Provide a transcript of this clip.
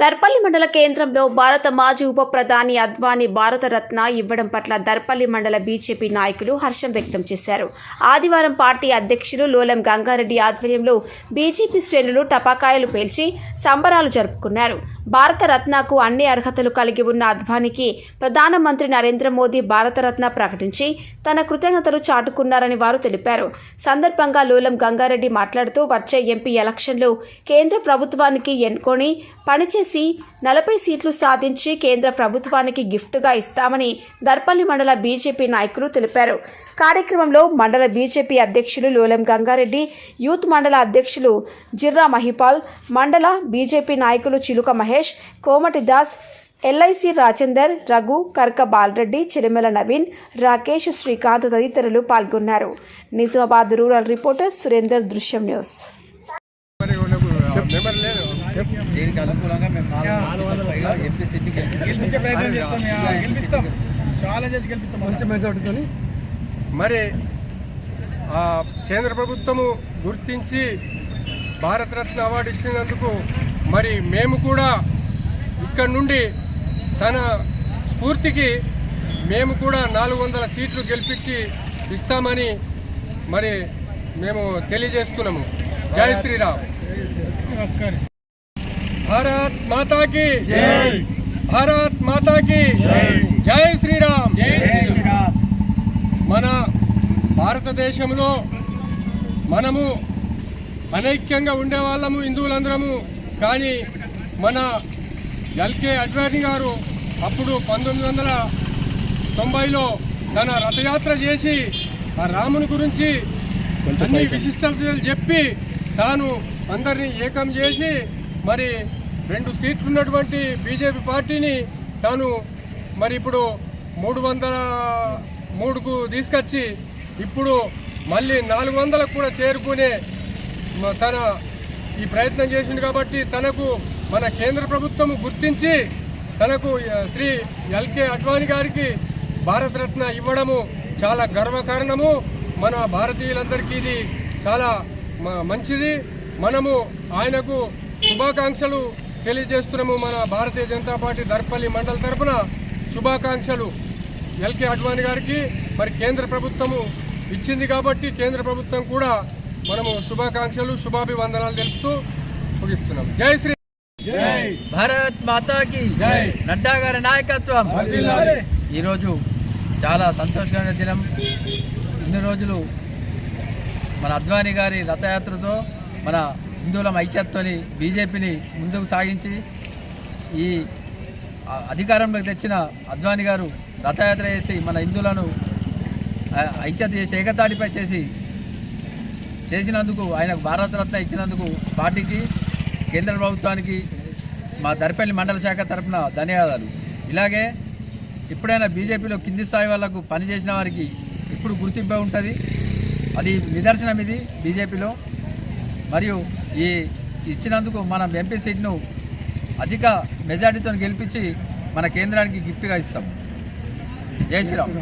దర్పల్లి మండల కేంద్రంలో భారత మాజీ ఉప ప్రధాని అద్వానీ భారతరత్న ఇవ్వడం పట్ల దర్పల్లి మండల బీజేపీ నాయకులు హర్షం వ్యక్తం చేశారు. ఆదివారం పార్టీ అధ్యక్షులు లోలం గంగారెడ్డి ఆధ్వర్యంలో బీజేపీ శ్రేణులు టపాకాయలు పేల్చి సంబరాలు జరుపుకున్నారు. భారతరత్నకు అన్ని అర్హతలు కలిగి ఉన్న అద్వానీకి ప్రధానమంత్రి నరేంద్ర మోదీ భారతరత్న ప్రకటించి తన కృతజ్ఞతలు చాటుకున్నారని వారు తెలిపారు. సందర్భంగా లూలం గంగారెడ్డి మాట్లాడుతూ వచ్చే ఎంపీ ఎలక్షన్లు కేంద్ర ప్రభుత్వానికి ఎన్నుకొని పనిచేసి నలభై సీట్లు సాధించి కేంద్ర ప్రభుత్వానికి గిఫ్ట్గా ఇస్తామని దర్పల్లి మండల బీజేపీ నాయకులు తెలిపారు. కార్యక్రమంలో మండల బీజేపీ అధ్యక్షులు లోలం గంగారెడ్డి యూత్ మండల అధ్యక్షులు జిర్రా మహిపాల్ మండల బీజేపీ నాయకులు చిలుక మహేష్ కోమటి దాస్ ఎల్ఐసి రాజేందర్ రఘు కర్క బాలరెడ్డి చిరుమల నవీన్ రాకేష్ శ్రీకాంత్ తదితరులు పాల్గొన్నారు. నిజామాబాద్ రూరల్ రిపోర్టర్ సురేందర్ దృశ్యం న్యూస్. మరి ఆ కేంద్ర ప్రభుత్వము గుర్తించి భారతరత్న అవార్డు ఇచ్చినందుకు మరి మేము కూడా ఇక్కడ నుండి తన స్ఫూర్తికి మేము కూడా నాలుగు వందల సీట్లు గెలిపించి ఇస్తామని మరి మేము తెలియజేస్తున్నాము. జై శ్రీరామ్. భారత్ మాతాకి భారత్ మాతాకి జై. శ్రీరామ్. మన భారతదేశంలో మనము అనైక్యంగా ఉండేవాళ్ళము హిందువులందరము కానీ మన ఎల్కే అడ్వాణి గారు అప్పుడు పంతొమ్మిది వందల తొంభైలో తన రథయాత్ర చేసి ఆ రాముని గురించి అన్ని విశిష్టతలు చెప్పి తాను అందరినీ ఏకం చేసి మరి రెండు సీట్లు ఉన్నటువంటి బీజేపీ పార్టీని తాను మరి ఇప్పుడు మూడు వందల మూడుకు తీసుకొచ్చి ఇప్పుడు మళ్ళీ నాలుగు వందలకు కూడా చేరుకునే తన ఈ ప్రయత్నం చేసింది కాబట్టి తనకు మన కేంద్ర ప్రభుత్వం గుర్తించి తనకు శ్రీ ఎల్కే అడ్వాణి గారికి భారతరత్న ఇవ్వడము చాలా గర్వకారణము. మన భారతీయులందరికీ ఇది చాలా మ- మంచిది. మనము ఆయనకు శుభాకాంక్షలు తెలియజేస్తున్నాము మన భారతీయ జనతా పార్టీ దర్పల్లి మండల తరఫున శుభాకాంక్షలు ఎల్కే అడ్వాణి గారికి. మరి కేంద్ర ప్రభుత్వము ఇచ్చింది కాబట్టి కేంద్ర ప్రభుత్వం కూడా మనము శుభాకాంక్షలు శుభాభివందనాలు తెలుపుతూ ముగిస్తున్నాం జై శ్రీ భారత్ మాతాకి జై. నడ్డా గారి నాయకత్వం వర్ధిల్లాలి. ఈరోజు చాలా సంతోషకరమైన దినం ఇన్ని రోజులు మన అద్వానీ గారి రథయాత్రతో మన హిందువుల ఐక్యతతోని బీజేపీని ముందుకు సాగించి ఈ అధికారంలోకి తెచ్చిన అద్వానీ గారు రథయాత్ర చేసి మన హిందువులను ఐక్యత చేసి ఏకతాటిపై చేసి చేసినందుకు ఆయనకు భారతరత్న ఇచ్చినందుకు పార్టీకి కేంద్ర ప్రభుత్వానికి మా దర్పల్లి మండల శాఖ తరపున ధన్యవాదాలు. ఇలాగే ఎప్పుడైనా బీజేపీలో కింది స్థాయి వాళ్ళకు పనిచేసిన వారికి ఇప్పుడు గుర్తింపు ఉంటుంది. అది నిదర్శనం ఇది బీజేపీలో. మరియు ఈ ఇచ్చినందుకు మనం ఎంపీ సీట్ను అధిక మెజార్టీతో గెలిపించి మన కేంద్రానికి గిఫ్ట్గా ఇస్తాం. జై శ్రీరామ్.